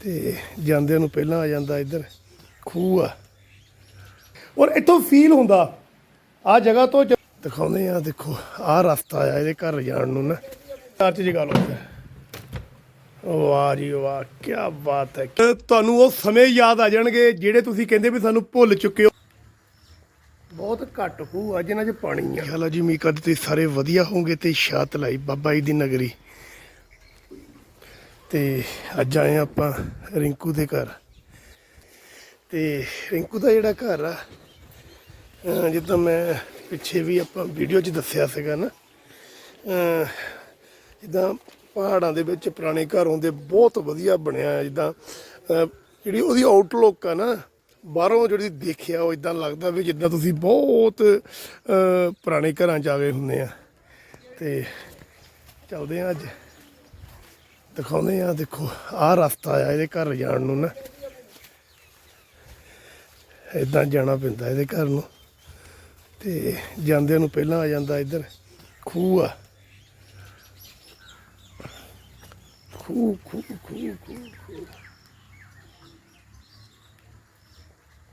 ਤੇ ਜਾਂਦਿਆਂ ਨੂੰ ਪਹਿਲਾਂ ਆ ਜਾਂਦਾ ਇੱਧਰ, ਖੂਹ ਆ। ਔਰ ਇੱਥੋਂ ਫੀਲ ਹੁੰਦਾ ਆ ਜਗ੍ਹਾ ਤੋਂ ਦਿਖਾਉਂਦੇ ਆ ਦੇਖੋ ਆ ਰਸਤਾ ਆ, ਇਹਦੇ ਘਰ ਜਾਣ ਨੂੰ ਨਾ। ਚਾਰਜ ਜਗਾ ਲਓ ਵਾਹ ਜੀ ਵਾਹ ਕੀ ਬਾਤ ਹੈ। ਤੁਹਾਨੂੰ ਉਹ ਸਮੇਂ ਯਾਦ ਆ ਜਾਣਗੇ, ਜਿਹੜੇ ਤੁਸੀਂ ਕਹਿੰਦੇ ਵੀ ਸਾਨੂੰ ਭੁੱਲ ਚੁੱਕੇ ਹੋ। ਬਹੁਤ ਘੱਟ ਖੂਹ ਆ, ਜਿਨ੍ਹਾਂ 'ਚ ਪਾਣੀ ਆ। ਹਾਲਾ ਜੀ ਉਮੀਦ ਕਰਦੇ ਸਾਰੇ ਵਧੀਆ ਹੋਵੋਗੇ ਤੇ ਸ਼ਾਤ ਲਾਈ ਬਾਬਾ ਜੀ ਦੀ ਨਗਰੀ। ਤੇ ਅੱਜ ਆਏ ਹਾਂ ਆਪਾਂ ਰਿੰਕੂ ਦੇ ਘਰ। ਤੇ ਰਿੰਕੂ ਦਾ ਜਿਹੜਾ ਘਰ ਆ ਜਿੱਦਾਂ ਮੈਂ ਪਿੱਛੇ ਵੀ ਆਪਾਂ ਵੀਡੀਓ 'ਚ ਦੱਸਿਆ ਸੀਗਾ ਨਾ ਜਿੱਦਾਂ ਪਹਾੜਾਂ ਦੇ ਵਿੱਚ ਪੁਰਾਣੇ ਘਰ ਹੁੰਦੇ ਬਹੁਤ ਵਧੀਆ ਬਣਿਆ ਜਿੱਦਾਂ ਜਿਹੜੀ ਉਹਦੀ ਆਊਟਲੁੱਕ ਆ ਨਾ, ਬਾਹਰੋਂ ਜਿਹੜੀ ਦੇਖਿਆ ਉਹ ਇਦਾਂ ਲੱਗਦਾ ਵੀ ਜਿੱਦਾਂ ਤੁਸੀਂ ਬਹੁਤ ਪੁਰਾਣੇ ਘਰਾਂ 'ਚ ਆ ਗਏ ਹੁੰਦੇ ਆ। ਤੇ ਚੱਲਦੇ ਆ ਅੱਜ। ਦਿਖਾਉਂਦੇ ਆ ਦੇਖੋ, ਆਹ ਰਸਤਾ ਆ, ਇਹਦੇ ਘਰ ਜਾਣ ਨੂੰ ਨਾ। ਇਦਾਂ ਜਾਣਾ ਪੈਂਦਾ ਇਹਦੇ ਘਰ ਨੂੰ। ਤੇ ਜਾਂਦਿਆਂ ਨੂੰ ਪਹਿਲਾਂ ਆ ਜਾਂਦਾ ਇੱਧਰ, ਖੂਹ ਆ। ਖੂਹ ਖੂਹ ਖੂਹ ਖੂਹ ਖੂਹ।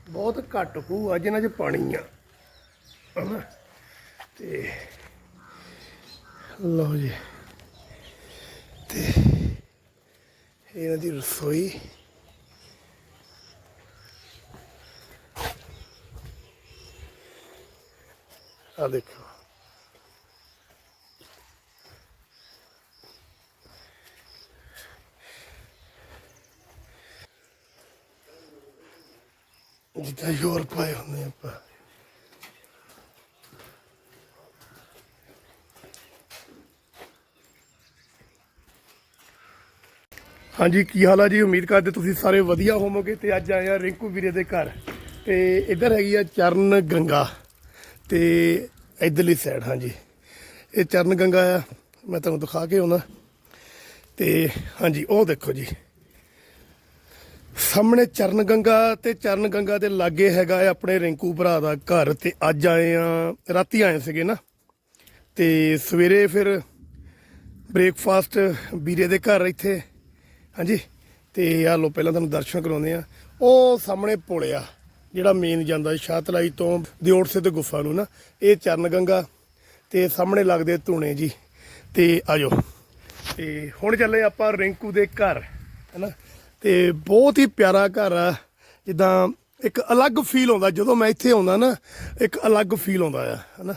ਬਹੁਤ ਘੱਟ ਖੂਹ ਆ ਜਿਨ੍ਹਾਂ 'ਚ ਪਾਣੀ ਆ। ਹਨਾ? ਤੇ ਲਓ ਜੀ ਤੇ ਇਹਨਾਂ ਦੀ ਰਸੋਈ ਆ ਦੇਖੋ ਜਿੱਦਾਂ ਯੂਰਪ ਆਏ ਹੁੰਦੇ ਆਪਾਂ ਹਾਂਜੀ, ਕੀ ਹਾਲ ਆ ਜੀ? ਉਮੀਦ ਕਰਦੇ ਤੁਸੀਂ ਸਾਰੇ ਵਧੀਆ ਹੋਵੋਗੇ ਤੇ ਅੱਜ ਆਏ ਆ ਰਿੰਕੂ ਵੀਰੇ ਦੇ ਘਰ। ਤੇ ਇੱਧਰ ਹੈਗੀ ਆ ਚਰਨ ਗੰਗਾ ਤੇ ਇਧਰਲੀ ਸਾਈਡ ਹਾਂਜੀ। ਇਹ ਚਰਨ ਗੰਗਾ ਆ, ਮੈਂ ਤੁਹਾਨੂੰ ਦਿਖਾ ਕੇ ਆਉਣਾ। ਤੇ ਹਾਂਜੀ, ਉਹ ਦੇਖੋ ਜੀ। ਸਾਹਮਣੇ ਚਰਨ ਗੰਗਾ ਤੇ ਚਰਨ ਗੰਗਾ ਦੇ ਲਾਗੇ ਹੈਗਾ ਆਪਣੇ ਰਿੰਕੂ ਭਰਾ ਦਾ ਘਰ ਤੇ ਅੱਜ ਆਏ ਆ, ਰਾਤੀ ਆਏ ਸੀਗੇ ਨਾ। ਤੇ ਸਵੇਰੇ ਫਿਰ ਬ੍ਰੇਕਫਾਸਟ ਵੀਰੇ ਦੇ ਘਰ ਇੱਥੇ ਹਾਂਜੀ। ਤੇ ਆ ਲੋ ਪਹਿਲਾਂ ਤੁਹਾਨੂੰ ਦਰਸ਼ਨ ਕਰਾਉਂਦੇ ਆ ਉਹ ਸਾਹਮਣੇ ਪੁਲ ਆ, ਜਿਹੜਾ ਮੇਨ ਜਾਂਦਾ ਸ਼ਾਤਲਾਈ ਤੋਂ ਦਿਓੜ ਸੇ ਤੇ ਗੁਫਾ ਨੂੰ ਨਾ। ਇਹ ਚਰਨ ਗੰਗਾ ਤੇ ਸਾਹਮਣੇ ਲੱਗਦੇ ਧੂਣੇ ਜੀ। ਤੇ ਆਜੋ। ਤੇ ਹੁਣ ਚੱਲੇ ਆਪਾਂ ਰਿੰਕੂ ਦੇ ਘਰ, ਹੈਨਾ। ਤੇ ਬਹੁਤ ਹੀ ਪਿਆਰਾ ਘਰ ਆ। ਜਿੱਦਾਂ ਇੱਕ ਅਲੱਗ ਫੀਲ ਆਉਂਦਾ। ਜਦੋਂ ਮੈਂ ਇੱਥੇ ਆਉਂਦਾ ਨਾ, ਇੱਕ ਅਲੱਗ ਫੀਲ ਆਉਂਦਾ ਆ, ਹੈਨਾ।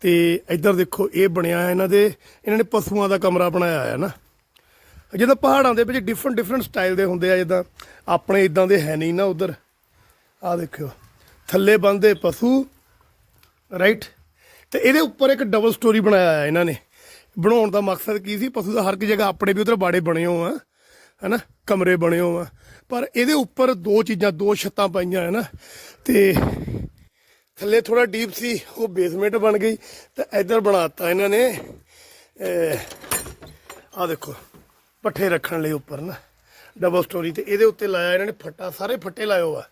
ਤੇ ਇੱਧਰ ਦੇਖੋ, ਇਹ ਬਣਿਆ ਇਹਨਾਂ ਦੇ, ਇਹਨਾਂ ਨੇ ਪਸ਼ੂਆਂ ਦਾ ਕਮਰਾ ਬਣਾਇਆ ਹੈ ਨਾ। ਜਿੱਦਾਂ ਪਹਾੜਾਂ ਦੇ ਵਿੱਚ ਡਿਫਰੈਂਟ ਡਿਫਰੈਂਟ ਸਟਾਈਲ ਦੇ ਹੁੰਦੇ ਆ, ਜਿੱਦਾਂ ਆਪਣੇ ਇਦਾਂ ਦੇ ਹੈ ਨਹੀਂ ਨਾ ਉਧਰ। ਆ ਦੇਖਿਓ, ਥੱਲੇ ਬੰਦੇ ਪਸ਼ੂ ਰਾਈਟ ਤੇ ਇਹਦੇ ਉੱਪਰ ਇੱਕ ਡਬਲ ਸਟੋਰੀ ਬਣਾਇਆ ਹੈ ਇਹਨਾਂ ਨੇ। ਬਣਾਉਣ ਦਾ ਮਕਸਦ ਕੀ ਸੀ? ਪਸ਼ੂ ਦਾ ਹਰ ਇੱਕ ਜਗ੍ਹਾ ਆਪਣੇ ਵੀ ਉਧਰ ਬਾੜੇ ਬਣੇ ਹੋ ਆ, ਹਨਾ? ਕਮਰੇ ਬਣੇ ਹੋ ਆ। ਪਰ ਇਹਦੇ ਉੱਪਰ ਦੋ ਚੀਜ਼ਾਂ, ਦੋ ਛੱਤਾਂ ਪਾਈਆਂ ਹੈ ਨਾ ਤੇ ਥੱਲੇ ਥੋੜਾ ਡੀਪ ਸੀ, ਉਹ ਬੇਸਮੈਂਟ ਬਣ ਗਈ। ਤੇ ਇੱਧਰ ਬਣਾਤਾ ਇਹਨਾਂ ਨੇ ਆ ਦੇਖੋ। ਪੱਠੇ ਰੱਖਣ ਲਈ ਉੱਪਰ ਨਾ ਡਬਲ ਸਟੋਰੀ ਤੇ। ਇਹਦੇ ਉੱਤੇ ਲਾਇਆ ਇਹਨਾਂ ਨੇ ਫੱਟਾ, ਸਾਰੇ ਫੱਟੇ ਲਾਏ ਆ।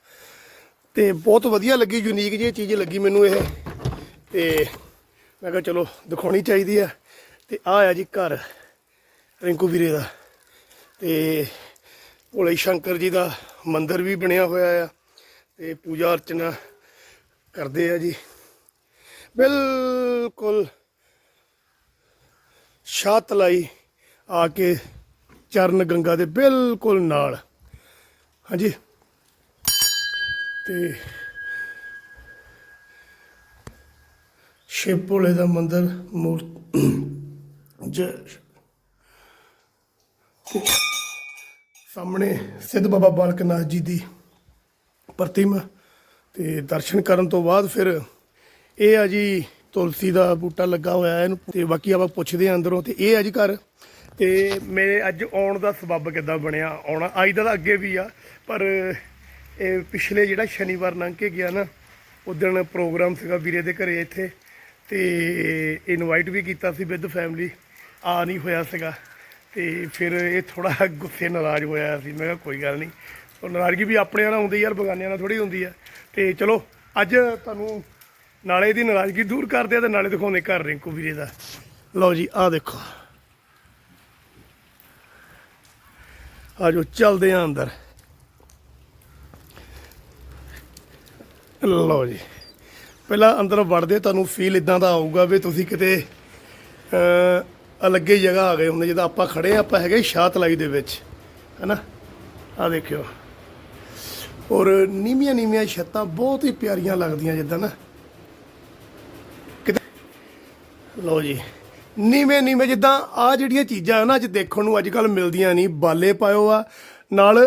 ਤੇ ਬਹੁਤ ਵਧੀਆ ਲੱਗੀ ਯੂਨੀਕ ਜਿਹੀ ਚੀਜ਼ ਲੱਗੀ ਮੈਨੂੰ ਇਹ। ਤੇ ਮੈਂ ਕਿਹਾ ਚਲੋ, ਦਿਖਾਉਣੀ ਚਾਹੀਦੀ ਆ। ਤੇ ਆ ਆ ਜੀ ਘਰ, ਰਿੰਕੂ ਵੀਰੇ ਦਾ। ਤੇ ਭੋਲੇ ਸ਼ੰਕਰ ਜੀ ਦਾ ਮੰਦਿਰ ਵੀ ਬਣਿਆ ਹੋਇਆ ਆ। ਤੇ ਪੂਜਾ ਅਰਚਨਾ ਕਰਦੇ ਆ ਜੀ। ਬਿਲਕੁਲ ਸ਼ਾਤਲਾਈ ਆ ਕੇ ਚਰਨ ਗੰਗਾ ਦੇ ਬਿਲਕੁਲ ਨਾਲ। ਹਾਂਜੀ। ਤੇ ਸ਼ਿਵ ਭੋਲੇ ਦਾ ਮੰਦਿਰ, ਮੂਰ, ਜ ਸਾਹਮਣੇ ਸਿੱਧ ਬਾਬਾ ਬਾਲਕ ਨਾਥ ਜੀ ਦੀ ਪ੍ਰਤਿਮਾ ਤੇ ਦਰਸ਼ਨ ਕਰਨ ਤੋਂ ਬਾਅਦ ਫਿਰ ਇਹ ਆ ਜੀ ਤੁਲਸੀ ਦਾ ਬੂਟਾ ਲੱਗਾ ਹੋਇਆ ਇਹਨੂੰ ਤੇ ਬਾਕੀ ਆਪਾਂ ਪੁੱਛਦੇ ਆ ਅੰਦਰੋਂ ਤੇ ਇਹ ਆ ਜੀ ਘਰ। ਤੇ ਮੇਰੇ ਅੱਜ ਆਉਣ ਦਾ ਸਬੱਬ ਕਿੱਦਾਂ ਬਣਿਆ? ਆਉਣਾ ਅੱਜ ਦਾ ਤਾਂ ਅੱਗੇ ਵੀ ਆ, ਪਰ ਇਹ ਪਿਛਲੇ ਜਿਹੜਾ ਸ਼ਨੀਵਾਰ ਲੰਘ ਕੇ ਗਿਆ ਨਾ ਉਦਣ ਪ੍ਰੋਗਰਾਮ ਸੀਗਾ ਵੀਰੇ ਦੇ ਘਰੇ ਇੱਥੇ, ਤੇ ਇਨਵਾਈਟ ਵੀ ਕੀਤਾ ਸੀ ਵਿਦ ਫੈਮਿਲੀ ਆ ਨਹੀਂ ਹੋਇਆ ਸੀਗਾ। ਤੇ ਫਿਰ ਇਹ ਥੋੜਾ ਗੁੱਸੇ ਨਾਰਾਜ਼ ਹੋਇਆ ਸੀ, ਮੈਂ ਕਿਹਾ ਕੋਈ ਗੱਲ ਨਹੀਂ। ਉਹ ਨਾਰਾਜ਼ਗੀ ਵੀ ਆਪਣਿਆਂ ਨਾਲ ਹੁੰਦੀ ਯਾਰ, ਬਗਾਨਿਆਂ ਨਾਲ ਥੋੜੀ ਹੁੰਦੀ ਆ। ਤੇ ਚਲੋ, ਅੱਜ ਤੁਹਾਨੂੰ ਨਾਲੇ ਦੀ ਨਾਰਾਜ਼ਗੀ ਦੂਰ ਕਰਦੇ ਆ ਤੇ ਨਾਲੇ ਦਿਖਾਉਂਦੇ ਘਰ ਰਿੰਕੂ ਵੀਰੇ ਦਾ। ਲਓ ਜੀ, ਆਹ ਦੇਖੋ। ਆਜੋ ਚੱਲਦੇ ਆਂ ਅੰਦਰ। ਲਓ ਜੀ। ਪਹਿਲਾਂ ਅੰਦਰ ਵੜਦੇ, ਤੁਹਾਨੂੰ ਫੀਲ ਇਦਾਂ ਦਾ ਆਊਗਾ ਵੀ ਤੁਸੀਂ ਕਿਤੇ ਅ ਅਲੱਗੇ ਹੀ ਜਗ੍ਹਾ ਆ ਗਏ ਹੁੰਦੇ ਜਿੱਦਾਂ ਆਪਾਂ ਖੜੇ ਆ, ਆਪਾਂ ਹੈਗੇ ਸ਼ਾਹਤਲਾਈ ਦੇ ਵਿੱਚ, ਹੈਨਾ? ਆ ਦੇਖਿਓ। ਔਰ ਨੀਵੀਆਂ ਨੀਵੀਆਂ ਛੱਤਾਂ ਬਹੁਤ ਹੀ ਪਿਆਰੀਆਂ ਲੱਗਦੀਆਂ ਜਿੱਦਾਂ ਨਾ। ਕਿਤੇ ਲਓ ਜੀ। ਨੀਵੇਂ ਨੀਵੇਂ ਜਿੱਦਾਂ ਆ ਜਿਹੜੀਆਂ ਚੀਜ਼ਾਂ ਨਾ ਅੱਜ ਦੇਖਣ ਨੂੰ ਅੱਜ ਕੱਲ ਮਿਲਦੀਆਂ ਨਹੀਂ ਬਾਲੇ ਪਾਇਓ ਆ ਨਾਲ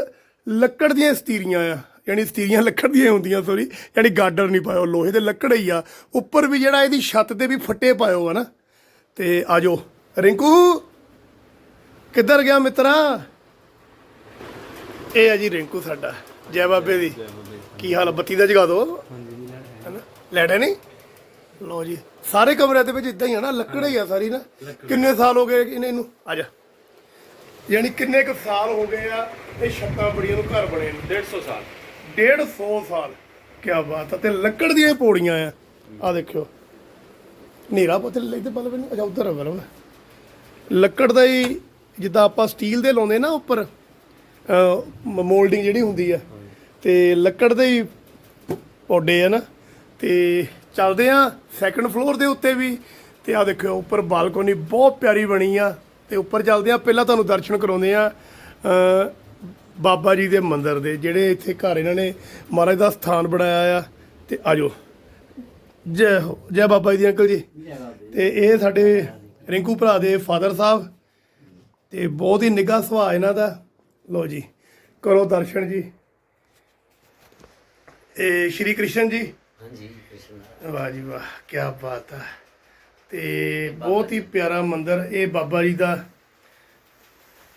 ਲੱਕੜ ਦੀਆਂ ਸਤੀਰੀਆਂ ਆ ਯਾਨੀ ਸਤੀਰੀਆਂ ਲੱਕੜ ਦੀਆਂ ਹੁੰਦੀਆਂ ਸੋਰੀ ਯਾਨੀ ਗਾਡਰ ਨਹੀਂ ਪਾਇਓ ਲੋਹੇ ਦੇ ਲੱਕੜ ਹੀ ਆ ਉੱਪਰ ਵੀ ਜਿਹੜਾ ਇਹਦੀ ਛੱਤ ਤੇ ਵੀ ਫੱਟੇ ਪਾਇਓ ਆ ਨਾ। ਤੇ ਆਜੋ ਰਿੰਕੂ ਕਿੱਧਰ ਗਿਆ ਮਿੱਤਰਾ? ਇਹ ਆ ਜੀ ਰਿੰਕੂ ਸਾਡਾ ਜੈ ਬਾਬੇ ਦੀ। ਕੀ ਹਾਲ? ਬੱਤੀ ਦਾ ਜਗਾ ਦੋ। ਹਾਂਜੀ ਲੈੜਾ ਨਹੀਂ? ਲੋ ਜੀ ਸਾਰੇ ਕਮਰਿਆਂ ਦੇ ਵਿੱਚ ਇਦਾਂ ਹੀ ਆ ਨਾ ਲੱਕੜ ਹੀ ਆ ਸਾਰੀ ਨਾ। ਕਿੰਨੇ ਸਾਲ ਹੋ ਗਏ ਇਹਨੇ ਇਹਨੂੰ? ਆ ਜਾ। ਯਾਨੀ ਕਿੰਨੇ ਕੁ ਸਾਲ ਹੋ ਗਏ ਆ ਇਹ ਛੱਤਾਂ ਬੜੀਆਂ ਨੂੰ ਘਰ ਬਣੇ ਨੂੰ? 150 ਸਾਲ। 150 ਸਾਲ। ਕੀ ਬਾਤ ਆ ਤੇ ਲੱਕੜ ਦੀਆਂ ਪੌੜੀਆਂ ਆ। ਆ ਦੇਖਿਓ। ਨੀਰਾ ਪੁੱਤ ਲੈ ਤੇ ਬਲਬ ਨਹੀਂ ਅੱਛਾ ਉਧਰ ਬਲਬ ਲੱਕੜ ਦਾ ਹੀ ਜਿੱਦਾਂ ਆਪਾਂ ਸਟੀਲ ਦੇ ਲਾਉਂਦੇ ਨਾ ਉੱਪਰ ਮੋਲਡਿੰਗ ਜਿਹੜੀ ਹੁੰਦੀ ਆ ਤੇ ਲੱਕੜ ਦੇ ਹੀ ਪੌਡੇ ਆ ਨਾ ਤੇ ਚੱਲਦੇ ਆ ਸੈਕੰਡ ਫਲੋਰ ਦੇ ਉੱਤੇ ਵੀ। ਤੇ ਆ ਦੇਖਿਓ ਉੱਪਰ ਬਾਲਕੋਨੀ ਬਹੁਤ ਪਿਆਰੀ ਬਣੀ ਆ। ਤੇ ਉੱਪਰ ਚੱਲਦੇ ਆ, ਪਹਿਲਾਂ ਤੁਹਾਨੂੰ ਦਰਸ਼ਨ ਕਰਾਉਂਦੇ ਆ ਬਾਬਾ ਜੀ ਦੇ ਮੰਦਿਰ ਦੇ, ਜਿਹੜੇ ਇੱਥੇ ਘਰ ਇਹਨਾਂ ਨੇ ਮਹਾਰਾਜ ਦਾ ਸਥਾਨ ਬਣਾਇਆ ਆ। ਤੇ ਆਜੋ। ਜੈ ਹੋ, ਜੈ ਬਾਬਾ ਜੀ ਦੀ ਅੰਕਲ ਜੀ। ਤੇ ਇਹ ਸਾਡੇ ਰਿੰਕੂ ਭਰਾ ਦੇ ਫਾਦਰ ਸਾਹਿਬ। ਤੇ ਬਹੁਤ ਹੀ ਨਿੱਘਾ ਸੁਭਾਅ ਇਹਨਾਂ ਦਾ। ਲੋ ਜੀ, ਕਰੋ ਦਰਸ਼ਨ ਜੀ। ਇਹ ਸ਼੍ਰੀ ਕ੍ਰਿਸ਼ਨ ਜੀ। ਹਾਂਜੀ। ਵਾਹ ਜੀ ਵਾਹ ਕੀ ਬਾਤ ਹੈ ਤੇ ਬਹੁਤ ਹੀ ਪਿਆਰਾ ਮੰਦਿਰ ਇਹ ਬਾਬਾ ਜੀ ਦਾ।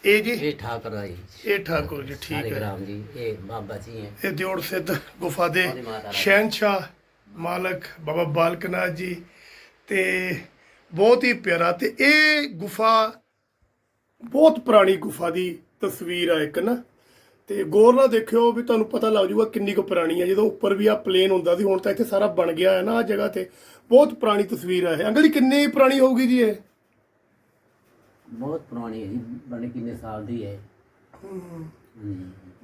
ਇਹ ਜੀ? ਇਹ ਠਾਕਰ ਦਾ ਜੀ। ਇਹ ਠਾਕੁਰ ਜੀ ਠੀਕ ਹੈ। ਗ੍ਰਾਮ ਜੀ ਇਹ ਬਾਬਾ ਜੀ ਹੈ। ਇਹ ਦਿਓੜ ਸਿੱਧ ਗੁਫਾ ਦੇ। ਸ਼ਹਿਨशाह ਮਾਲਕ ਬਾਬਾ ਬਾਲਕਨਾਥ ਜੀ। ਤੇ ਬਹੁਤ ਹੀ ਪਿਆਰਾ ਤੇ ਇਹ ਗੁਫਾ ਬਹੁਤ ਪੁਰਾਣੀ ਗੁਫਾ ਦੀ ਤਸਵੀਰ ਆ ਇੱਕ ਨਾ। ਤੇ ਗੌਰ ਨਾਲ ਦੇਖਿਓ ਵੀ ਤੁਹਾਨੂੰ ਪਤਾ ਲੱਗ ਜਾਊਗਾ ਕਿੰਨੀ ਕੁ ਪੁਰਾਣੀ ਹੈ ਜਦੋਂ ਉੱਪਰ ਵੀ ਆ ਪਲੇਨ ਹੁੰਦਾ ਸੀ ਹੁਣ ਤਾਂ ਇੱਥੇ ਸਾਰਾ ਬਣ ਗਿਆ ਹੈ ਨਾ ਆ ਜਗ੍ਹਾ ਤੇ। ਬਹੁਤ ਪੁਰਾਣੀ ਤਸਵੀਰ ਇਹ। ਅੰਕਲ ਜੀ ਕਿੰਨੀ ਪੁਰਾਣੀ ਹੋਊਗੀ ਜੀ ਇਹ? ਬਹੁਤ ਪੁਰਾਣੀ ਹੈ ਜੀ ਬਣੇ ਕਿੰਨੇ ਸਾਲ ਦੀ ਹੈ।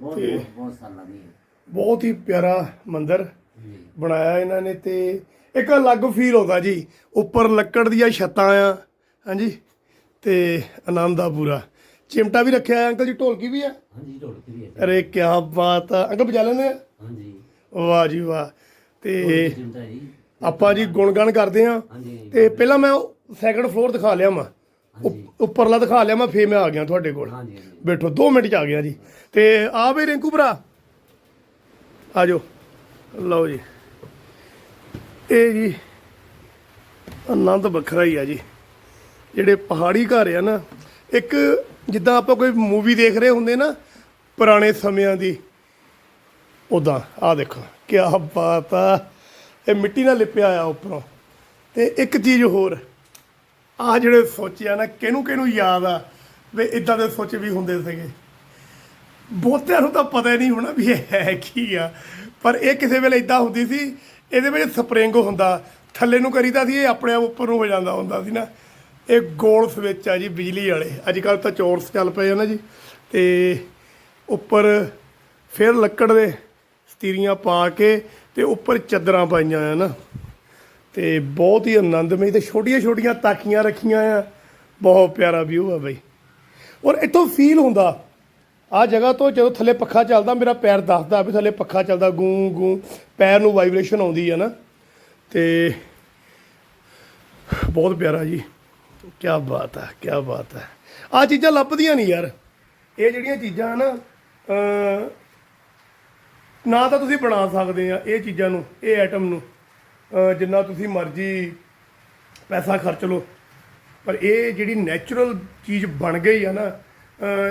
ਬਹੁਤ ਤੇ- ਬਹੁਤ- ਬਹੁਤ ਸਾਲਾਂ ਦੀ ਹੈ। ਬਹੁਤ ਹੀ ਪਿਆਰਾ ਮੰਦਿਰ ਜੀ। ਬਣਾਇਆ ਇਹਨਾਂ ਨੇ ਤੇ ਇੱਕ ਅਲੱਗ ਫੀਲ ਹੁੰਦਾ ਜੀ। ਉੱਪਰ ਲੱਕੜ ਦੀਆਂ ਛੱਤਾਂ ਆ ਹਾਂਜੀ ਤੇ ਆਨੰਦ ਆ ਪੂਰਾ। ਚਿਮਟਾ ਵੀ ਰੱਖਿਆ ਹੈ ਅੰਕਲ ਜੀ ਢੋਲਕੀ ਵੀ ਆ? ਹਾਂਜੀ ਢੋਲਕੀ ਵੀ ਹੈ। ਅਰੇ ਕੀ ਬਾਤ ਆ। ਅੰਕਲ ਵਜਾ ਲੈਂਦੇ ਆ? ਹਾਂਜੀ। ਵਾਹ ਜੀ ਵਾਹ। ਤੇ ਜੀ। ਆਪਾਂ ਜੀ ਗੁਣਗਾਨ ਕਰਦੇ ਆ ਹਾਂਜੀ। ਤੇ ਪਹਿਲਾਂ ਮੈਂ ਸੈਕੰਡ ਫਲੋਰ ਦਿਖਾ ਲਿਆ ਮੈਂ ਹਾਂਜੀ। ਉੱਪਰਲਾ ਦਿਖਾ ਲਿਆ ਮੈਂ ਫੇਰ ਮੈਂ ਆ ਗਿਆ ਤੁਹਾਡੇ ਕੋਲ। ਹਾਂਜੀ ਹਾਂਜੀ। ਬੈਠੋ 2 ਮਿੰਟ ਚ ਆ ਗਿਆ ਜੀ। ਤੇ ਆ ਵੀ ਰਿੰਕੂ ਭਰਾ। ਆ ਜਾਓ। ਲਓ ਜੀ। ਇਹ ਜੀ ਆਨੰਦ ਵੱਖਰਾ ਹੀ ਆ ਜੀ। ਜਿਹੜੇ ਪਹਾੜੀ ਘਰ ਆ ਨਾ ਇੱਕ ਜਿੱਦਾਂ ਆਪਾਂ ਕੋਈ ਮੂਵੀ ਦੇਖ ਰਹੇ ਹੁੰਦੇ ਨਾ, ਪੁਰਾਣੇ ਸਮਿਆਂ ਦੀ ਉਦਾਂ ਆ ਦੇਖੋ ਕੀ ਬਾਤ ਆ। ਇਹ ਮਿੱਟੀ ਨਾਲ ਲਿਪਿਆ ਆ ਉੱਪਰੋਂ। ਤੇ ਇੱਕ ਚੀਜ਼ ਹੋਰ ਆ ਜਿਹੜੇ ਸੋਚਿਆ ਨਾ, ਕਿਹਨੂੰ ਕਿਹਨੂੰ ਯਾਦ ਆ, ਵੀ ਇਦਾਂ ਦੇ ਸੋਚ ਵੀ ਹੁੰਦੇ ਸੀਗੇ। ਬਹੁਤਿਆਂ ਨੂੰ ਤਾਂ ਪਤਾ ਹੀ ਨਹੀਂ ਹੋਣਾ ਵੀ ਇਹ ਹੈ ਕੀ ਆ, ਪਰ ਇਹ ਕਿਸੇ ਵੇਲੇ ਇਦਾਂ ਹੁੰਦੀ ਸੀ, ਇਹਦੇ ਵਿੱਚ ਸਪਰਿੰਗ ਹੁੰਦਾ, ਥੱਲੇ ਨੂੰ ਕਰੀਦਾ ਸੀ, ਇਹ ਆਪਣੇ ਆਪ ਉੱਪਰ ਨੂੰ ਹੋ ਜਾਂਦਾ ਹੁੰਦਾ ਸੀ ਨਾ। ਇਹ ਗੋਲ ਸਵਿਚ ਆ ਜੀ ਬਿਜਲੀ ਵਾਲੇ। ਅੱਜ ਕੱਲ ਤਾਂ ਚੋਰਸ ਚੱਲ ਪਏ ਆ ਨਾ ਜੀ। ਤੇ ਉੱਪਰ ਫਿਰ ਲੱਕੜ ਦੇ ਸਤੀਰੀਆਂ ਪਾ ਕੇ ਤੇ ਉੱਪਰ ਚਾਦਰਾਂ ਪਾਈਆਂ ਆ ਨਾ। ਤੇ ਬਹੁਤ ਹੀ ਆਨੰਦਮਈ ਤੇ ਛੋਟੀਆਂ ਛੋਟੀਆਂ ਤਾਕੀਆਂ ਰੱਖੀਆਂ ਆ। ਬਹੁਤ ਪਿਆਰਾ ਵਿਊ ਆ ਬਈ। ਔਰ ਇੱਥੋਂ ਫੀਲ ਹੁੰਦਾ। ਆ ਜਗ੍ਹਾ ਤੋਂ ਜਦੋਂ ਥੱਲੇ ਪੱਖਾ ਚੱਲਦਾ, ਮੇਰਾ ਪੈਰ ਦੱਸਦਾ ਵੀ ਥੱਲੇ ਪੱਖਾ ਚੱਲਦਾ, ਗੂੰ ਗੂੰ, ਪੈਰ ਨੂੰ ਵਾਈਬ੍ਰੇਸ਼ਨ ਆਉਂਦੀ ਆ ਨਾ। ਤੇ ਬਹੁਤ ਪਿਆਰਾ ਜੀ। ਕੀ ਬਾਤ ਹੈ ਕੀ ਬਾਤ ਹੈ। ਆ ਚੀਜ਼ਾਂ ਲੱਭਦੀਆਂ ਨਹੀਂ ਯਾਰ। ਇਹ ਜਿਹੜੀਆਂ ਚੀਜ਼ਾਂ ਨਾ ਨਾ ਤਾਂ ਤੁਸੀਂ ਬਣਾ ਸਕਦੇ ਆ ਇਹ ਚੀਜ਼ਾਂ ਨੂੰ, ਇਹ ਆਈਟਮ ਨੂੰ। ਜਿੰਨਾ ਤੁਸੀਂ ਮਰਜ਼ੀ ਪੈਸਾ ਖਰਚ ਲਓ। ਪਰ ਇਹ ਜਿਹੜੀ ਨੈਚੁਰਲ ਚੀਜ਼ ਬਣ ਗਈ ਆ ਨਾ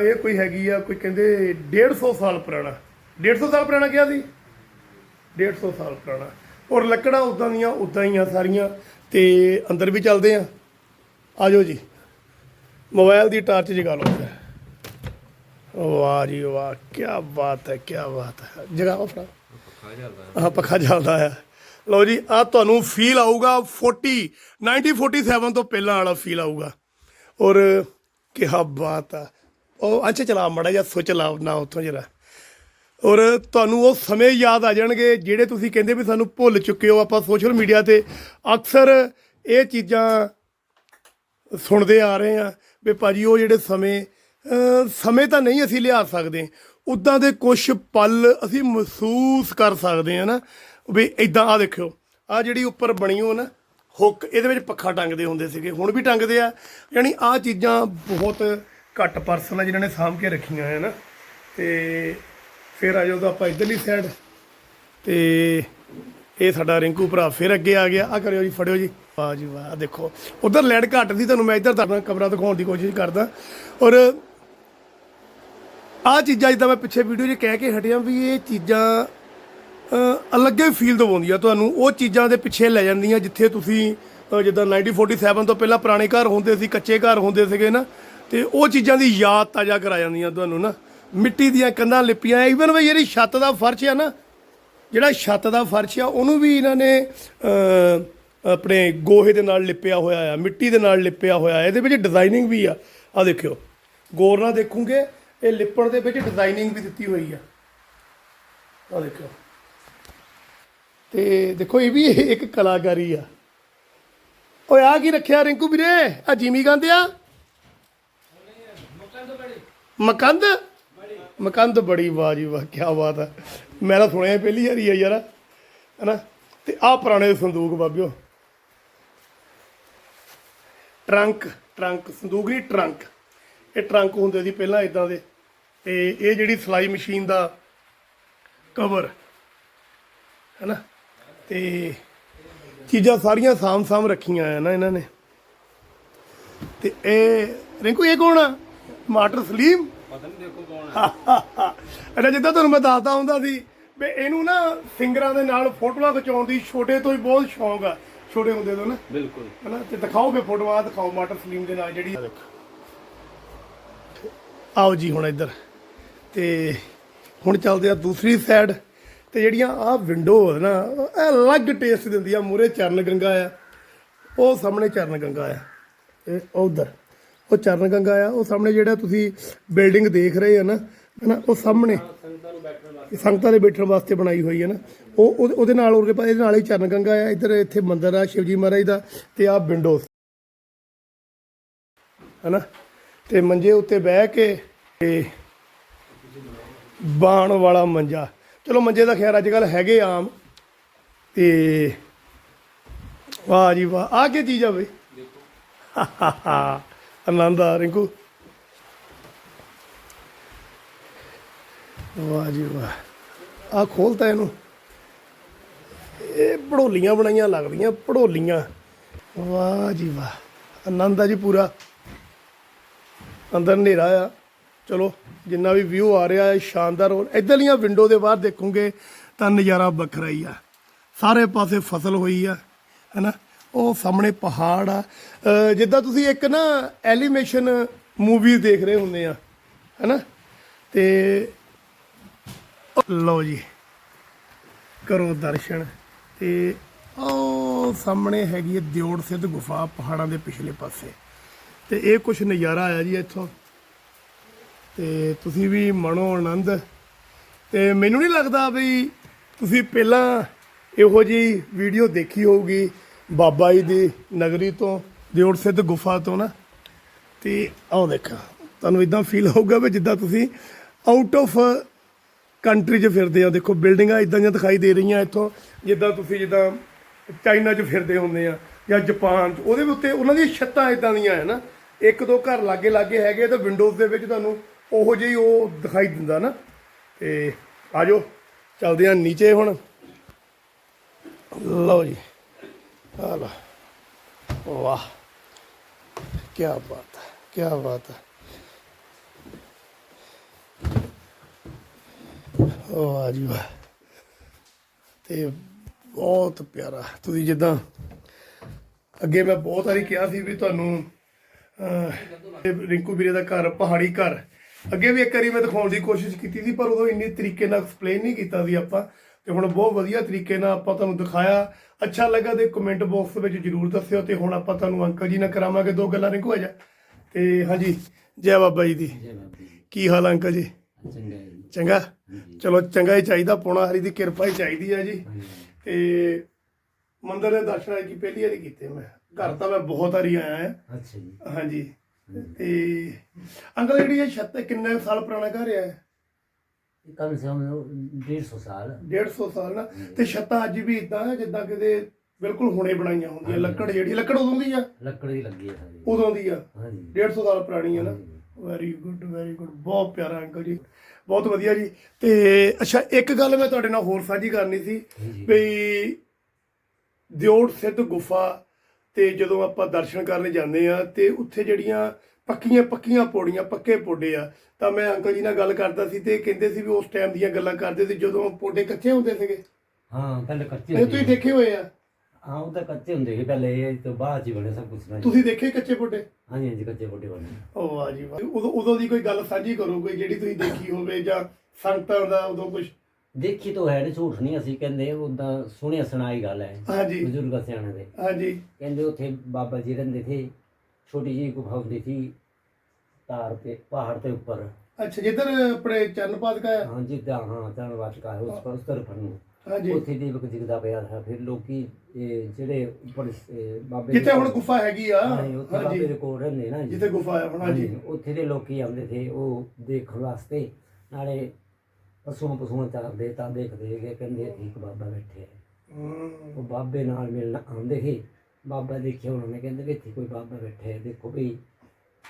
ਇਹ ਕੋਈ ਹੈਗੀ ਆ, ਕੋਈ ਕਹਿੰਦੇ 150 ਸਾਲ ਪੁਰਾਣਾ। 150 ਸਾਲ ਪੁਰਾਣਾ ਕਿਹਾ ਸੀ? 150 ਸਾਲ ਪੁਰਾਣਾ। ਔਰ ਲੱਕੜਾਂ ਉਦਾਂ ਦੀਆਂ, ਉਦਾਂ ਹੀ ਆ ਸਾਰੀਆਂ, ਤੇ ਅੰਦਰ ਵੀ ਚੱਲਦੇ ਆ। ਆਜੋ ਜੀ। ਮੋਬਾਈਲ ਦੀ ਟਾਰਚ ਜਗਾ ਲਓ ਫਿਰ ਵਾਹ ਜੀ ਵਾਹ ਕੀ ਬਾਤ ਹੈ ਕੀ ਬਾਤ ਹੈ। ਜਗਾਓ ਫੜਾ ਹਾਂ, ਪੱਖਾ ਚੱਲਦਾ ਆ ਲਓ ਜੀ ਆ ਤੁਹਾਨੂੰ ਫੀਲ ਆਊਗਾ 40 1947 ਤੋਂ ਪਹਿਲਾਂ ਵਾਲਾ ਫੀਲ ਆਊਗਾ। ਔਰ ਕੀ ਬਾਤ ਆ ਉਹ ਅੱਛਾ ਚਲਾ, ਮੜਾ ਜਾਂ ਸੁਚ ਲਾ ਨਾ ਉੱਥੋਂ ਜਰਾ। ਔਰ ਤੁਹਾਨੂੰ ਉਹ ਸਮੇਂ ਯਾਦ ਆ ਜਾਣਗੇ, ਜਿਹੜੇ ਤੁਸੀਂ ਕਹਿੰਦੇ ਵੀ ਸਾਨੂੰ ਭੁੱਲ ਚੁੱਕੇ ਹੋ ਆਪਾਂ ਸੋਸ਼ਲ ਮੀਡੀਆ ਤੇ। ਅਕਸਰ ਇਹ ਚੀਜ਼ਾਂ ਸੁਣਦੇ ਆ ਰਹੇ ਆ ਵੀ ਭਾਜੀ ਉਹ ਜਿਹੜੇ ਸਮੇਂ ਸਮੇਂ ਤਾਂ ਨਹੀਂ ਅਸੀਂ ਲਿਆ ਸਕਦੇ। ਉਦਾਂ ਦੇ ਕੁਝ ਪਲ ਅਸੀਂ ਮਹਿਸੂਸ ਕਰ ਸਕਦੇ ਆ ਨਾ। ਵੀ ਇਦਾਂ ਆ ਦੇਖਿਓ ਆ ਜਿਹੜੀ ਉੱਪਰ ਬਣੀ ਹੋ ਨਾ, ਹੁੱਕ, ਇਹਦੇ ਵਿੱਚ ਪੱਖਾ ਟੰਗਦੇ ਹੁੰਦੇ ਸੀਗੇ, ਹੁਣ ਵੀ ਟੰਗਦੇ ਆ। ਯਾਨੀ ਆ ਚੀਜ਼ਾਂ ਬਹੁਤ ਘੱਟ ਪਰਸਨ ਆ ਜਿਨ੍ਹਾਂ ਨੇ ਸਾਂਭ ਕੇ ਰੱਖੀਆਂ ਹੈ ਨਾ। ਤੇ ਫਿਰ ਆ ਜਾਓ ਆਪਾਂ ਇਧਰਲੀ ਸਾਈਡ ਤੇ ਇਹ ਸਾਡਾ ਰਿੰਕੂ ਭਰਾ ਫਿਰ ਅੱਗੇ ਆ ਗਿਆ। ਆ ਕਰਿਓ ਜੀ, ਫੜਿਓ ਜੀ। ਵਾਹ ਜੀ ਵਾਹ ਦੇਖੋ ਉਧਰ ਲੈਟ ਘੱਟ ਸੀ ਤੁਹਾਨੂੰ ਮੈਂ ਇੱਧਰ ਤੁਹਾਡਾ ਕਮਰਾ ਦਿਖਾਉਣ ਦੀ ਕੋਸ਼ਿਸ਼ ਕਰਦਾ। ਔਰ ਆ ਚੀਜ਼ਾਂ ਜਿੱਦਾਂ ਮੈਂ ਪਿੱਛੇ ਵੀਡੀਓ 'ਚ ਕਹਿ ਕੇ ਹਟਿਆ ਵੀ ਇਹ ਚੀਜ਼ਾਂ ਅਹ, ਅਲੱਗੇ ਫੀਲ ਦਵਾਉਂਦੀਆਂ ਤੁਹਾਨੂੰ। ਉਹ ਚੀਜ਼ਾਂ ਦੇ ਪਿੱਛੇ ਲੈ ਜਾਂਦੀਆਂ ਜਿੱਥੇ ਤੁਸੀਂ ਅਹ, ਜਿੱਦਾਂ 1947 ਤੋਂ ਪਹਿਲਾਂ ਪੁਰਾਣੇ ਘਰ ਹੁੰਦੇ ਸੀ ਕੱਚੇ ਘਰ ਹੁੰਦੇ ਸੀਗੇ ਨਾ ਤੇ ਉਹ ਚੀਜ਼ਾਂ ਦੀ ਯਾਦ ਤਾਜ਼ਾ ਕਰਾ ਜਾਂਦੀਆਂ ਤੁਹਾਨੂੰ ਨਾ। ਮਿੱਟੀ ਦੀਆਂ ਕੰਧਾਂ ਲਿਪੀਆਂ ਈਵਨ ਵੀ ਜਿਹੜੀ ਛੱਤ ਦਾ ਫਰਸ਼ ਆ ਨਾ ਜਿਹੜਾ ਛੱਤ ਦਾ ਫਰਸ਼ ਆ ਉਹਨੂੰ ਵੀ ਇਹਨਾਂ ਨੇ ਆਪਣੇ ਗੋਹੇ ਦੇ ਨਾਲ ਲਿਪਿਆ ਹੋਇਆ ਆ, ਮਿੱਟੀ ਦੇ ਨਾਲ ਲਿਪਿਆ ਹੋਇਆ ਆ। ਇਹਦੇ ਵਿੱਚ ਡਿਜ਼ਾਈਨਿੰਗ ਵੀ ਆ। ਆ ਦੇਖਿਓ, ਗੌਰ ਨਾਲ ਦੇਖੋਗੇ, ਇਹ ਲਿਪਣ ਦੇ ਵਿੱਚ ਡਿਜ਼ਾਈਨਿੰਗ ਵੀ ਦਿੱਤੀ ਹੋਈ ਆ। ਆ ਦੇਖਿਓ। ਤੇ ਦੇਖੋ, ਇਹ ਵੀ ਇੱਕ ਕਲਾਕਾਰੀ ਆ। ਓਏ ਆ ਕੀ ਰੱਖਿਆ ਰਿੰਕੂ ਵੀਰੇ? ਆ ਜਿਮੀ ਗੰਦ ਆ? ਮਕੰਦ? ਮਕੰਦ ਬੜੀ, ਵਾਹ ਜੀ ਵਾਹ ਕੀ ਬਾਤ ਆ। ਮੈਂ ਤਾਂ ਸੁਣਿਆ ਪਹਿਲੀ ਵਾਰੀ ਆ ਯਾਰ, ਹਨਾ? ਤੇ ਆਹ ਪੁਰਾਣੇ ਸੰਦੂਕ, ਬਾਬਿਓ। ਟਰੰਕ ਟਰੰਕ ਸੰਦੂਕ ਨਹੀਂ ਟਰੰਕ ਇਹ ਟਰੰਕ ਹੁੰਦੇ ਸੀ ਪਹਿਲਾਂ ਇਦਾਂ ਦੇ। ਤੇ ਇਹ ਜਿਹੜੀ ਸਲਾਈ ਮਸ਼ੀਨ ਦਾ ਕਵਰ ਹੈਨਾ? ਤੇ ਚੀਜ਼ਾਂ ਸਾਰੀਆਂ ਸਾਮ-ਸਾਮ ਰੱਖੀਆਂ ਆ ਨਾ ਇਹਨਾਂ ਨੇ। ਤੇ ਇਹ ਰਿੰਕੂ ਇਹ ਕੌਣ ਆ? ਮਾਟਰ ਸਲੀਮ? ਪਤਾ ਨਹੀਂ ਦੇਖੋ ਕੌਣ ਅੱਛਾ ਜਿੱਦਾਂ ਤੁਹਾਨੂੰ ਮੈਂ ਦੱਸਦਾ ਹੁੰਦਾ ਸੀ ਵੀ ਇਹਨੂੰ ਨਾ ਸਿੰਗਰਾਂ ਦੇ ਨਾਲ ਫੋਟੋਆਂ ਖਿਚਾਉਣ ਦੀ ਛੋਟੇ ਤੋਂ ਹੀ ਬਹੁਤ ਸ਼ੌਂਕ ਆ। ਛੋਟੇ ਹੁੰਦੇ ਤੋਂ ਨਾ। ਬਿਲਕੁਲ। ਹਨਾ ਤੇ ਦਿਖਾਓਗੇ ਫੋਟੋਆਂ ਆਹ ਦਿਖਾਓ ਮਾਟਰ ਸਲੀਮ ਦੇ ਨਾਲ ਜਿਹੜੀ। ਆਓ ਜੀ ਹੁਣ ਇੱਧਰ। ਤੇ ਹੁਣ ਚੱਲਦੇ ਆ ਦੂਸਰੀ ਸਾਈਡ ਤੇ ਜਿਹੜੀਆਂ ਆਹ ਵਿੰਡੋ ਹੈ ਨਾ ਇਹ ਅਲੱਗ ਟੇਸਟ ਦਿੰਦੀ ਆ ਮੂਰੇ ਚਰਨ ਗੰਗਾ ਆ। ਉਹ ਸਾਹਮਣੇ ਚਰਨ ਗੰਗਾ ਆ। ਇਹ ਉਧਰ। ਉਹ ਚਰਨ ਗੰਗਾ ਆ ਉਹ ਸਾਹਮਣੇ ਜਿਹੜਾ ਤੁਸੀਂ ਬਿਲਡਿੰਗ ਦੇਖ ਰਹੇ ਆ ਨਾ ਹਨਾ ਉਹ ਸਾਹਮਣੇ। ਸੰਗਤਾਂ ਦੇ ਬੈਠਣ ਵਾਸਤੇ ਬਣਾਈ ਹੋਈ ਹੈ ਨਾ। ਉਹ ਉਹਦੇ- ਉਹਦੇ ਨਾਲ ਉਹਦੇ ਪਾ ਇਹਦੇ ਨਾਲ ਹੀ ਚਰਨ ਗੰਗਾ ਆ, ਇੱਧਰ ਇੱਥੇ ਮੰਦਿਰ ਆ ਸ਼ਿਵਜੀ ਮਹਾਰਾਜ ਦਾ ਤੇ ਆ ਵਿੰਡੋਜ਼ ਹਨਾ? ਤੇ ਮੰਜੇ ਉੱਤੇ ਬਹਿ ਕੇ ਤੇ ਬਾਣ ਵਾਲਾ ਮੰਜਾ। ਚਲੋ ਮੰਜੇ ਦਾ ਖੈਰ ਅੱਜ ਕੱਲ ਹੈਗੇ ਆਮ। ਤੇ ਵਾਹ ਜੀ ਵਾਹ। ਆ ਕੀ ਚੀਜ਼ ਆ ਬਈ? ਆਨੰਦ ਆ ਰਿੰਕੂ। ਵਾਹ ਜੀ ਵਾਹ। ਆ ਖੋਲਤਾ ਇਹਨੂੰ। ਇਹ ਪੜੋਲੀਆਂ ਬਣਾਈਆਂ ਲੱਗਦੀਆਂ ਪੜੋਲੀਆਂ ਵਾਹ ਜੀ ਵਾਹ, ਆਨੰਦ ਆ ਜੀ ਪੂਰਾ। ਅੰਦਰ ਹਨੇਰਾ ਆ। ਚਲੋ, ਜਿੰਨਾ ਵੀ ਵਿਊ ਆ ਰਿਹਾ ਹੈ, ਸ਼ਾਨਦਾਰ ਔਰ ਇਧਰਲੀਆਂ ਵਿੰਡੋ ਦੇ ਬਾਹਰ ਦੇਖੋਗੇ ਤਾਂ ਨਜ਼ਾਰਾ ਵੱਖਰਾ ਹੀ ਆ। ਸਾਰੇ ਪਾਸੇ ਫਸਲ ਹੋਈ ਆ, ਹੈਨਾ? ਉਹ ਸਾਹਮਣੇ ਪਹਾੜ ਆ। ਜਿੱਦਾਂ ਤੁਸੀਂ ਇੱਕ ਨਾ ਐਲੀਮੇਸ਼ਨ ਮੂਵੀ ਦੇਖ ਰਹੇ ਹੁੰਦੇ ਆ, ਹੈਨਾ? ਤੇ ਲਓ ਜੀ, ਕਰੋ ਦਰਸ਼ਨ। ਤੇ ਉਹ ਸਾਹਮਣੇ ਹੈਗੀ ਹੈ ਦਿਓੜ ਸਿੱਧ ਗੁਫਾ ਪਹਾੜਾਂ ਦੇ ਪਿਛਲੇ ਪਾਸੇ। ਤੇ ਇਹ ਕੁਝ ਨਜ਼ਾਰਾ ਆਇਆ ਜੀ ਇੱਥੋਂ। ਤੇ ਤੁਸੀਂ ਵੀ ਮਨੋ ਆਨੰਦ। ਤੇ ਮੈਨੂੰ ਨਹੀਂ ਲੱਗਦਾ ਵੀ ਤੁਸੀਂ ਪਹਿਲਾਂ ਇਹੋ ਜੀ ਵੀਡੀਓ ਦੇਖੀ ਹੋਊਗੀ ਬਾਬਾ ਜੀ ਦੀ ਨਗਰੀ ਤੋਂ, ਦਿਓੜ ਸਿੱਧ ਗੁਫਾ ਤੋਂ ਨਾ। ਤੇ ਆਓ ਦੇਖਾਂ, ਤੁਹਾਨੂੰ ਇਦਾਂ ਫੀਲ ਹੋਊਗਾ ਵੀ ਜਿੱਦਾਂ ਤੁਸੀਂ ਆਊਟ ਆਫ ਕੰਟਰੀ 'ਚ ਫਿਰਦੇ ਆ। ਦੇਖੋ ਬਿਲਡਿੰਗਾਂ ਇਦਾਂ ਦੀਆਂ ਦਿਖਾਈ ਦੇ ਰਹੀਆਂ ਇੱਥੋਂ। ਜਿੱਦਾਂ ਤੁਸੀਂ ਜਿੱਦਾਂ ਚਾਈਨਾ 'ਚ ਫਿਰਦੇ ਹੁੰਦੇ ਆ ਜਾਂ ਜਾਪਾਨ 'ਚ, ਉਹਦੇ ਉੱਤੇ ਉਹਨਾਂ ਦੀਆਂ ਛੱਤਾਂ ਇਦਾਂ ਦੀਆਂ ਹੈ ਨਾ। ਇੱਕ ਦੋ ਘਰ ਲਾਗੇ ਲਾਗੇ ਹੈਗੇ ਤਾਂ ਵਿੰਡੋਜ਼ ਦੇ ਵਿੱਚ ਤੁਹਾਨੂੰ ਉਹੋ ਜਿਹੀ ਉਹ ਦਿਖਾਈ ਦਿੰਦਾ ਨਾ। ਤੇ ਆਜੋ, ਚੱਲਦੇ ਆ ਨੀਚੇ ਹੁਣ। ਲਓ ਜੀ। ਆ ਲਓ ਵਾਹ। ਕੀ ਬਾਤ ਹੈ ਕੀ ਬਾਤ ਹੈ। ਵਾਹ ਜੀ ਵਾਹ। ਤੇ ਬਹੁਤ ਪਿਆਰਾ। ਤੁਸੀਂ ਜਿੱਦਾਂ ਅੱਗੇ ਮੈਂ ਬਹੁਤ ਵਾਰੀ ਕਿਹਾ ਸੀ ਵੀ ਤੁਹਾਨੂੰ ਰਿੰਕੂ ਵੀਰੇ ਦਾ ਘਰ ਪਹਾੜੀ ਘਰ। ਅੱਗੇ ਵੀ ਇੱਕ ਵਾਰੀ ਮੈਂ ਦਿਖਾਉਣ ਦੀ ਕੋਸ਼ਿਸ਼ ਕੀਤੀ ਸੀ ਪਰ ਉਦੋਂ ਇੰਨੀ ਤਰੀਕੇ ਨਾਲ ਐਕਸਪਲੇਨ ਨਹੀਂ ਕੀਤਾ ਸੀ ਆਪਾਂ। ਤੇ ਹੁਣ ਬਹੁਤ ਵਧੀਆ ਤਰੀਕੇ ਨਾਲ ਆਪਾਂ ਤੁਹਾਨੂੰ ਦਿਖਾਇਆ। ਅੱਛਾ ਲੱਗਾ ਤੇ ਕਮੈਂਟ ਬਾਕਸ ਵਿੱਚ ਜਰੂਰ ਦੱਸਿਓ ਤੇ ਹੁਣ ਆਪਾਂ ਤੁਹਾਨੂੰ ਅੰਕਲ ਜੀ ਨਾਲ ਕਰਾਵਾਂਗੇ ਦੋ ਗੱਲਾਂ। ਰਿੰਕੂ ਆ ਜਾ। ਤੇ ਹਾਂਜੀ ਜੈ ਬਾਬਾ ਜੀ ਦੀ। ਜੈ ਬਾਬਾ ਜੀ ਕੀ ਹਾਲ ਆ ਅੰਕਲ ਜੀ? ਚੰਗਾ ਚੰਗਾ। ਚਲੋ ਚੰਗਾ ਹੀ ਚਾਹੀਦਾ ਪੋਣਾ ਹਰੀ ਦੀ ਕਿਰਪਾ ਹੀ ਚਾਹੀਦੀ ਹੈ ਜੀ। ਤੇ ਮੰਦਿਰ ਦੇ ਦਰਸ਼ਨ ਅੱਜ ਕੀ ਪਹਿਲੀ ਵਾਰੀ ਕੀਤੇ ਮੈਂ। ਘਰ ਤਾਂ ਮੈਂ ਬਹੁਤ ਵਾਰੀ ਆਇਆ ਹਾਂ। ਅੱਛਾ ਜੀ। ਹਾਂਜੀ। ਤੇ ਅੰਕਲ ਜਿਹੜੀ ਇਹ ਛੱਤ ਹੈ, ਕਿੰਨੇ ਸਾਲ ਪੁਰਾਣਾ ਘਰ ਹੈ ਇਹ ਕਮ ਸੇ ਕਮ 150 ਸਾਲ। 150 ਸਾਲ ਨਾ। ਤੇ ਛੱਤਾਂ ਅੱਜ ਵੀ ਇਦਾਂ ਹੈ ਜਿੱਦਾਂ ਕਿਤੇ ਬਿਲਕੁਲ ਹੁਣੇ ਬਣਾਈਆਂ ਹੁੰਦੀਆਂ। ਲੱਕੜ ਜਿਹੜੀ ਲੱਕੜ ਉਦੋਂ ਦੀ ਆ? ਲੱਕੜ ਦੀ ਲੱਗੀ ਹੈ ਸਾਰੀ। ਉਦੋਂ ਦੀ ਆ। ਹਾਂਜੀ। 150 ਸਾਲ ਪੁਰਾਣੀ ਹੈ ਨਾ। ਵੈਰੀ ਗੁੱਡ ਵੈਰੀ ਗੁੱਡ ਬਹੁਤ ਪਿਆਰਾ ਅੰਕਲ ਜੀ। ਬਹੁਤ ਵਧੀਆ ਜੀ ਤੇ ਅੱਛਾ ਇੱਕ ਗੱਲ ਮੈਂ ਤੁਹਾਡੇ ਨਾਲ ਹੋਰ ਸਾਂਝੀ ਕਰਨੀ ਸੀ। ਵੀ ਦਿਓੜ ਸਿੱਧ ਗੁਫਾ ਤੇ ਜਦੋਂ ਆਪਾਂ ਦਰਸ਼ਨ ਕਰਨ ਜਾਂਦੇ ਆ ਤੇ ਉੱਥੇ ਜਿਹੜੀਆਂ ਪੱਕੀਆਂ ਪੱਕੀਆਂ ਪੌੜੀਆਂ ਪੱਕੇ ਪੋਡੇ ਆ ਤਾਂ ਮੈਂ ਅੰਕਲ ਜੀ ਨਾਲ ਗੱਲ ਕਰਦਾ ਸੀ ਤੇ ਕਹਿੰਦੇ ਸੀ ਵੀ ਉਸ ਟਾਈਮ ਦੀਆਂ ਗੱਲਾਂ ਕਰਦੇ ਸੀ ਜਦੋਂ ਪੋਡੇ ਕੱਚੇ ਹੁੰਦੇ ਸੀਗੇ ਹਾਂ ਪਹਿਲੇ ਕੱਚੇ ਇਹ ਤੁਸੀਂ। ਦੇਖੇ ਹੋਏ ਆ ਹਾਂ ਉਹ ਤਾਂ ਕੱਚੇ ਹੁੰਦੇ ਸੀ ਪਹਿਲੇ ਇਹ ਤੋਂ ਬਾਅਦ ਚ ਹੀ ਬਣੇ ਸਭ ਕੁਝ ਨਾ ਤੁਸੀਂ ਦੇਖੇ ਕੱਚੇ ਪੋਡੇ ਹਾਂਜੀ ਹਾਂਜੀ ਕੱਚੇ ਵੱਡੇ ਬਣੇ। ਓ ਵਾਹ ਜੀ ਵਾਹ। ਉਦੋਂ ਉਦੋਂ ਦੀ ਕੋਈ ਗੱਲ ਸਾਂਝੀ ਕਰੋ ਕੋਈ ਜਿਹੜੀ ਤੁਸੀਂ ਦੇਖੀ ਹੋਵੇ ਜਾਂ ਸੰਗਤਾਂ ਦਾ ਉਦੋਂ ਕੁਝ ਦੇਖੀ ਤਾਂ ਹੈ ਨੀ ਝੂਠ ਨਹੀਂ ਅਸੀਂ ਕਹਿੰਦੇ ਉਦਾਂ ਸੁਣਿਆ ਸੁਣਾਈ ਗੱਲ ਹੈ। ਹਾਂਜੀ। ਬਜ਼ੁਰਗ ਸਿਆਣੇ ਦੇ। ਹਾਂਜੀ। ਕਹਿੰਦੇ ਉੱਥੇ ਬਾਬਾ ਜੀ ਰਹਿੰਦੇ ਥੇ ਛੋਟੀ ਜਿਹੀ ਗੁਫਾ ਹੁੰਦੀ ਸੀ ਤਾਰ ਤੇ ਪਹਾੜ ਦੇ ਉੱਪਰ। ਅੱਛਾ ਜਿੱਧਰ ਆਪਣੇ ਚਰਨ ਪਾਦਕਾ ਹਾਂ ਜਿੱਦਾਂ ਹਾਂ ਚਰਨ ਵਾਟਕਾ ਹੈ। ਉਸ ਪਰ ਉਸ ਤਰਫ ਨੂੰ। ਹਾਂਜੀ। ਉੱਥੇ ਦੀਪਕ ਜਿਗਦਾ ਪਿਆ था ਫਿਰ ਲੋਕੀ ਇਹ ਜਿਹੜੇ ਉੱਪਰ ਇਹ ਬਾਬੇ ਜਿੱਥੇ ਹੁਣ ਗੁਫਾ ਹੈਗੀ ਆ। ਹਾਂਜੀ ਉੱਥੇ ਬਾਬੇ ਦੇ ਕੋਲ ਰਹਿੰਦੇ ਨਾ ਜੀ। ਜਿੱਥੇ ਗੁਫਾ ਆ ਹੁਣ ਹਾਂਜੀ ਉੱਥੇ ਦੇ ਲੋਕੀ ਆਉਂਦੇ ਥੇ ਉਹ ਦੇਖਣ ਵਾਸਤੇ ਨਾਲੇ ਪਸ਼ੂਆਂ ਪਸ਼ੂਆਂ ਚਾਰਦੇ ਤਾਂ ਦੇਖਦੇ ਕਿ ਕਹਿੰਦੇ ਇੱਕ ਬਾਬਾ ਬੈਠੇ ਹੈ। ਹਮ, ਉਹ ਬਾਬੇ ਨਾਲ ਮਿਲਣ ਆਉਂਦੇ ਸੀ ਬਾਬਾ ਦੇਖਿਆ ਉਹਨਾਂ ਨੇ ਕਹਿੰਦੇ ਵੀ ਇੱਥੇ ਕੋਈ ਬਾਬਾ ਬੈਠਾ ਹੈ ਦੇਖੋ ਵੀ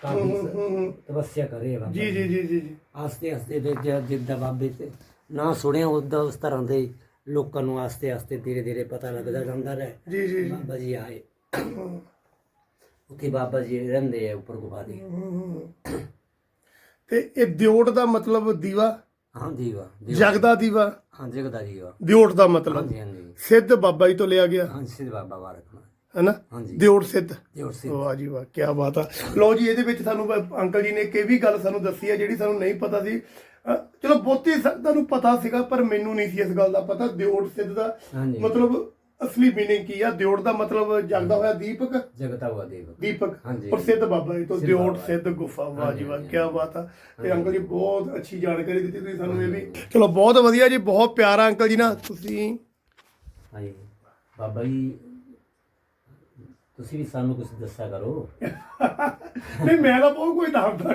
ਕਾਫੀ। ਤਪੱਸਿਆ ਕਰੇ ਬਾਬਾ। ਜੀ ਜੀ ਜੀ ਜੀ ਜੀ। ਆਸਤੇ ਆਸਤੇ ਦੇ ਜ- ਜਿੱਦਾਂ ਬਾਬੇ ਤੇ ਨਾ ਸੁਣਿਆ ਉਦਾਂ ਉਸ ਤਰ੍ਹਾਂ ਦੇ ਲੋਕਾਂ ਨੂੰ ਆਸਤੇ ਆਸਤੇ ਧੀਰੇ ਧੀਰੇ ਪਤਾ ਲੱਗਦਾ ਜਾਂਦਾ ਰਿਹਾ। ਜੀ ਜੀ ਬਾਬਾ ਜੀ ਆਏ। ਉੱਥੇ ਬਾਬਾ ਜੀ ਰਹਿੰਦੇ ਆ ਉੱਪਰ ਗੁਫਾ ਦੇ। ਤੇ ਇਹ ਦਿਓਟ ਦਾ ਮਤਲਬ ਦੀਵਾ? ਹਾਂ ਦੀਵਾ। ਜਗਦਾ ਦੀਵਾ? ਹਾਂ ਜਗਦਾ ਦੀਵਾ। ਦਿਓਟ ਦਾ ਮਤਲਬ? ਸਿੱਧ ਬਾਬਾ ਜੀ ਤੋਂ ਲਿਆ ਗਿਆ? ਹਾਂ ਸਿੱਧ ਬਾਬਾ ਹੈਨਾ? ਹਾਂਜੀ। ਦਿਓਟ ਸਿੱਧ? ਜੋੜ ਸਿੰਘ ਵਾਹ ਜੀ ਵਾਹ ਕੀ ਬਾਤ ਆ। ਲਓ ਜੀ ਇਹਦੇ ਵਿੱਚ ਸਾਨੂੰ ਅੰਕਲ ਜੀ ਨੇ ਇੱਕ ਇਹ ਵੀ ਗੱਲ ਸਾਨੂੰ ਦੱਸੀ ਹੈ ਜਿਹੜੀ ਸਾਨੂੰ ਨਹੀਂ ਪਤਾ ਸੀ। ਚਲੋ ਬਹੁਤੀ ਸੰਗਤਾਂ ਨੂੰ ਪਤਾ ਸੀਗਾ ਪਰ ਮੈਨੂੰ ਨਹੀਂ ਸੀ ਇਸ ਗੱਲ ਦਾ ਪਤਾ। ਦਿਓੜ ਸਿੱਧ ਦਾ ਹਾਂਜੀ। ਮਤਲਬ ਅਸਲੀ ਮੀਨਿੰਗ ਕੀ ਆ? ਦਿਓੜ ਦਾ ਮਤਲਬ ਜਗਦਾ ਹੋਇਆ ਦੀਪਕ? ਜਗਤਾ ਹੁਆ ਦੇਵ ਦੀਪਕ। ਹਾਂਜੀ। ਔਰ ਸਿੱਧ ਬਾਬਾ ਜੀ ਤੋਂ ਸਿੱਧ ਦਿਓੜ ਬਾਬਾ। ਸਿੱਧ ਗੁਫਾ ਵਾਹ ਜੀ ਵਾਹ ਹਾਂਜੀ, ਕੀ ਬਾਤ ਆ। ਤੇ ਅੰਕਲ ਜੀ ਬਹੁਤ ਅੱਛੀ ਜਾਣਕਾਰੀ ਦਿੱਤੀ ਤੁਸੀਂ ਸਾਨੂੰ ਇਹ ਵੀ। ਚਲੋ ਬਹੁਤ ਵਧੀਆ ਜੀ ਬਹੁਤ ਪਿਆਰਾ ਅੰਕਲ ਜੀ ਨਾ ਤੁਸੀਂ ਹਾਂਜੀ। ਬਾਬਾ ਜੀ ਤੁਸੀਂ ਵੀ ਸਾਨੂੰ ਕੁਝ ਦੱਸਿਆ ਕਰੋ। ਨਹੀਂ ਮੈਂ ਤਾਂ ਬਹੁਤ ਕੋਈ ਦੱਸਦਾ।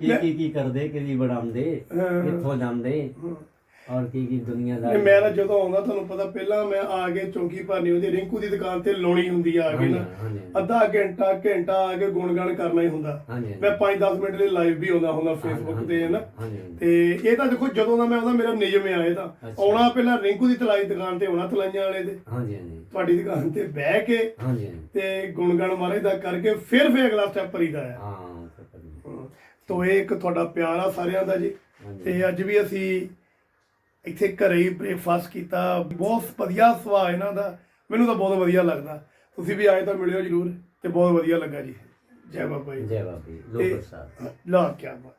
ਕੀ ਕੀ ਕੀ ਕਰਦੇ ਕਿਹਦੀ ਬਣਾਉਂਦੇ। ਕਿੱਥੋਂ ਜਾਂਦੇ? ਔਰ ਕੀ ਕੀ ਦੁਨੀਆ ਦਾ ਨਹੀਂ ਮੈਂ ਤਾਂ ਜਦੋਂ ਆਉਂਦਾ ਤੁਹਾਨੂੰ ਪਤਾ ਪਹਿਲਾਂ ਮੈਂ ਆ ਕੇ ਚੌਂਕੀ ਭਰਨੀ ਹੁੰਦੀ ਰਿੰਕੂ ਦੀ ਦੁਕਾਨ ਤੇ ਲਾਉਣੀ ਹੁੰਦੀ ਆ ਕੇ ਨਾ। ਹਾਂਜੀ ਅੱਧਾ ਘੰਟਾ ਘੰਟਾ ਆ ਕੇ ਗੁਣਗਾਨ ਕਰਨਾ ਹੀ ਹੁੰਦਾ। ਹਾਂਜੀ ਮੈਂ 5-10 ਮਿੰਟ ਲਈ ਲਾਈਵ ਵੀ ਆਉਂਦਾ ਹੁੰਦਾ ਫੇਸਬੁੱਕ ਤੇ ਹੈ ਨਾ। ਹਾਂਜੀ ਤੇ ਇਹ ਤਾਂ ਦੇਖੋ ਜਦੋਂ ਦਾ ਮੈਂ ਆਉਂਦਾ ਮੇਰਾ ਨਿਯਮ ਆ ਇਹ ਤਾਂ। ਅੱਛਾ। ਆਉਣਾ ਪਹਿਲਾਂ ਰਿੰਕੂ ਦੀ ਤਲਾਈ ਦੁਕਾਨ ਤੇ ਆਉਣਾ ਤਲਾਈਆਂ ਵਾਲੇ ਦੇ। ਹਾਂਜੀ ਹਾਂਜੀ। ਤੁਹਾਡੀ ਦੁਕਾਨ ਤੇ ਬਹਿ ਕੇ ਹਾਂਜੀ ਤੇ ਗੁਣਗਾਨ ਮਹਾਰਾਜ ਦਾ ਕਰਕੇ ਫਿਰ ਫਿਰ ਅਗਲਾ ਸਟੈਪ ਭਰੀਦਾ ਆ। ਹਾਂ। ਤੋ ਇਹ ਇੱਕ ਤੁਹਾਡਾ ਪਿਆਰ ਆ ਸਾਰਿਆਂ ਦਾ ਜੀ। ਹਾਂਜੀ। ਤੇ ਅੱਜ ਵੀ ਅਸੀਂ ਇੱਥੇ ਘਰੇ ਹੀ ਬ੍ਰੇਕਫਾਸਟ ਕੀਤਾ। ਬਹੁਤ ਵਧੀਆ ਸੁਭਾਅ ਇਹਨਾਂ ਦਾ। ਮੈਨੂੰ ਤਾਂ ਬਹੁਤ ਵਧੀਆ ਲੱਗਦਾ। ਤੁਸੀਂ ਵੀ ਆਏ ਤਾਂ ਮਿਲਿਓ ਜਰੂਰ ਤੇ ਬਹੁਤ ਵਧੀਆ ਲੱਗਾ ਜੀ। ਜੈ ਬਾਬਾ ਜੀ। ਜੈ ਬਾਬੀ ਤੇ- ਲੋਕ ਸਾਹਿਬ ਲਾ ਕੀ ਬਾਤ।